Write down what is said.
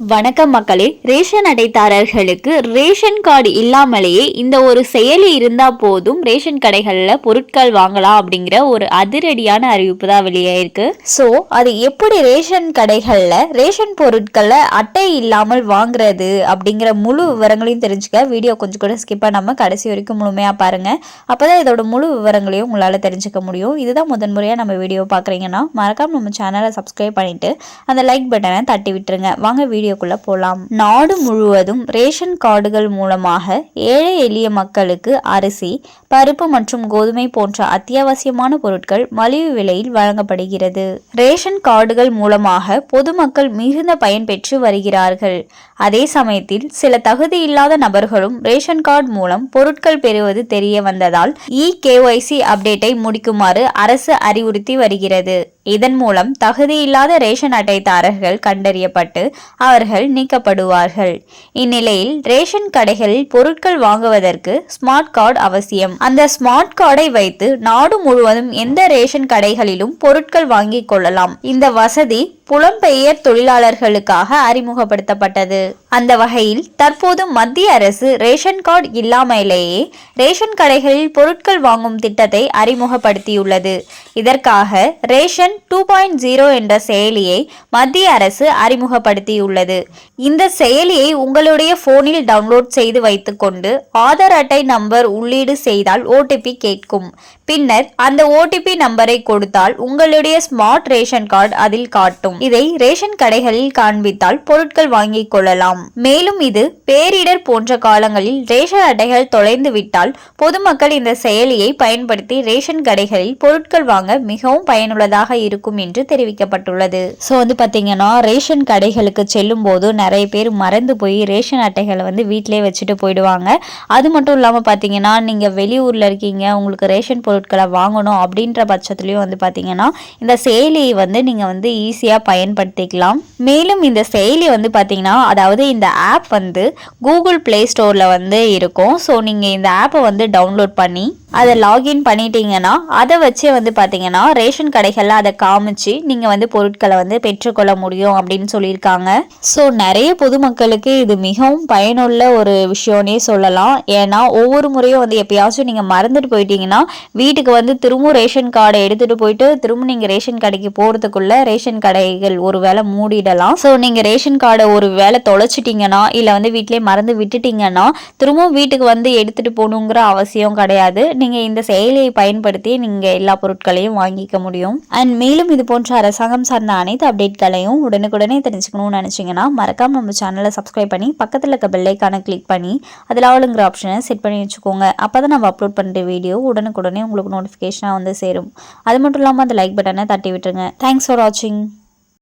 வணக்கம் மக்களே ரேஷன் அட்டைதாரர்களுக்கு ரேஷன் கார்டு இல்லாமலேயே இந்த ஒரு செயலி இருந்தால் போதும் ரேஷன் கடைகளில் பொருட்கள் வாங்கலாம் அப்படிங்கிற ஒரு அதிரடியான அறிவிப்பு தான் வெளியாயிருக்கு ஸோ அது எப்படி ரேஷன் கடைகளில் ரேஷன் பொருட்களை அட்டை இல்லாமல் வாங்குறது அப்படிங்கிற முழு விவரங்களையும் தெரிஞ்சுக்க வீடியோ கொஞ்சம் கூட ஸ்கிப் பண்ணாமல் கடைசி வரைக்கும் முழுமையாக பாருங்கள் அப்போ தான் இதோட முழு விவரங்களையும் உங்களால் தெரிஞ்சுக்க முடியும். இதுதான் முதன்முறையாக நம்ம வீடியோ பார்க்குறீங்கன்னா மறக்காமல் நம்ம சேனலை சப்ஸ்கிரைப் பண்ணிட்டு அந்த லைக் பட்டனை தட்டி விட்டுருங்க. வாங்க வீடியோ வீடியோக்குள்ள போலாம். நாடு முழுவதும் ரேஷன் கார்டுகள் மூலமாக ஏழை எளிய மக்களுக்கு அரிசி பருப்பு மற்றும் கோதுமை போன்ற அத்தியாவசியமான பொருட்கள் மலிவு விலையில் வழங்கப்படுகிறது. ரேஷன் கார்டுகள் மூலமாக பொதுமக்கள் மிகுந்த பயன்பெற்று வருகிறார்கள். அதே சமயத்தில் சில தகுதியில்லாத நபர்களும் ரேஷன் கார்டு மூலம் பொருட்கள் பெறுவது தெரிய வந்ததால் இ கேஒய்சி அப்டேட்டை முடிக்குமாறு அரசு அறிவுறுத்தி வருகிறது. இதன் மூலம் தகுதியில்லாத ரேஷன் அட்டைதாரர்கள் கண்டறியப்பட்டு அவர்கள் நீக்கப்படுவார்கள். இந்நிலையில் ரேஷன் கடைகளில் பொருட்கள் வாங்குவதற்கு ஸ்மார்ட் கார்டு அவசியம். அந்த ஸ்மார்ட் கார்டை வைத்து நாடு முழுவதும் எந்த ரேஷன் கடைகளிலும் பொருட்கள் வாங்கிக் கொள்ளலாம். இந்த வசதி புலம்பெயர் தொழிலாளர்களுக்காக அறிமுகப்படுத்தப்பட்டது. அந்த வகையில் தற்போது மத்திய அரசு ரேஷன் கார்டு இல்லாமலேயே ரேஷன் கடைகளில் பொருட்கள் வாங்கும் திட்டத்தை அறிமுகப்படுத்தியுள்ளது. இதற்காக ரேஷன் டூ பாயிண்ட் ஜீரோ என்ற செயலியை மத்திய அரசு அறிமுகப்படுத்தியுள்ளது. இந்த செயலியை உங்களுடைய போனில் டவுன்லோட் செய்து வைத்துக்கொண்டு ஆதார் அட்டை நம்பர் உள்ளீடு செய்தால் ஓடிபி கேட்கும். பின்னர் அந்த ஓடிபி நம்பரை கொடுத்தால் உங்களுடைய ஸ்மார்ட் ரேஷன் கார்டு அதில் காட்டும். இதை ரேஷன் கடைகளில் காண்பித்தால் பொருட்கள் வாங்கிக் கொள்ளலாம். மேலும் இது பேரிடர் போன்ற காலங்களில் ரேஷன் அட்டைகள் தொலைந்து விட்டால் பொதுமக்கள் இந்த செயலியை பயன்படுத்தி ரேஷன் கடைகளில் பொருட்கள் வாங்க மிகவும் பயனுள்ளதாக இருக்கும் என்று தெரிவிக்கப்பட்டுள்ளது. ஸோ வந்து பார்த்தீங்கன்னா ரேஷன் கடைகளுக்கு செல்லும் போது நிறைய பேர் மறந்து போய் ரேஷன் அட்டைகளை வந்து வீட்டிலே வச்சுட்டு போயிடுவாங்க. அது மட்டும் இல்லாமல் பார்த்தீங்கன்னா நீங்கள் வெளியூரில் இருக்கீங்க உங்களுக்கு ரேஷன் பொருட்களை வாங்கணும் அப்படின்ற பட்சத்துலேயும் வந்து பார்த்தீங்கன்னா இந்த செயலியை வந்து நீங்கள் வந்து ஈஸியாக பயன்படுத்திக்கலாம். மேலும் இந்த செயலி வந்து பார்த்தீங்கன்னா அதாவது இந்த ஆப் வந்து கூகுள் ப்ளே ஸ்டோரில் வந்து இருக்கும். ஸோ நீங்கள் இந்த ஆப்பை வந்து டவுன்லோட் பண்ணி அதை லாகின் பண்ணிட்டீங்கன்னா அதை வச்சே வந்து பார்த்தீங்கன்னா ரேஷன் கடைகளில் அதை காமிச்சு நீங்கள் வந்து பொருட்களை வந்து பெற்றுக்கொள்ள முடியும் அப்படின்னு சொல்லியிருக்காங்க. ஸோ நிறைய பொதுமக்களுக்கு இது மிகவும் பயனுள்ள ஒரு விஷயம்னே சொல்லலாம். ஏன்னா ஒவ்வொரு முறையும் வந்து எப்பயாச்சும் நீங்கள் மறந்துட்டு போயிட்டீங்கன்னா வீட்டுக்கு வந்து திரும்பவும் ரேஷன் கார்டை எடுத்துகிட்டு போயிட்டு திரும்ப நீங்கள் ரேஷன் கடைக்கு போகிறதுக்குள்ளே ரேஷன் கடைகள் ஒரு வேளை மூடிடலாம். ஸோ நீங்கள் ரேஷன் கார்டை ஒரு வேளை தொலைச்சிட்டிங்கன்னா இல்லை வந்து வீட்டிலே மறந்து விட்டுட்டீங்கன்னா திரும்பவும் வீட்டுக்கு வந்து எடுத்துகிட்டு போகணுங்கிற அவசியம் கிடையாது. நீங்கள் இந்த செயலியை பயன்படுத்தி நீங்கள் எல்லா பொருட்களையும் வாங்கிக்க முடியும். அண்ட் மேலும் இது போன்ற அரசாங்கம் சார்ந்த அனைத்து அப்டேட்களையும் உடனுக்குடனே தெரிஞ்சுக்கணும்னு நினச்சிங்கன்னா மறக்காமல் நம்ம சேனலை சப்ஸ்கிரைப் பண்ணி பக்கத்தில் இருக்க பெல்லைக்கான கிளிக் பண்ணி அதில் ஆளுங்கிற ஆப்ஷனை செட் பண்ணி வச்சுக்கோங்க. அப்போ தான் நம்ம அப்லோட் பண்ணுற வீடியோ உடனுக்குடனே உங்களுக்கு நோட்டிஃபிகேஷனாக வந்து சேரும். அது மட்டும் இல்லாமல் அந்த லைக் பட்டனை தட்டி விட்டுருங்க. தேங்க்ஸ் ஃபார் வாட்சிங்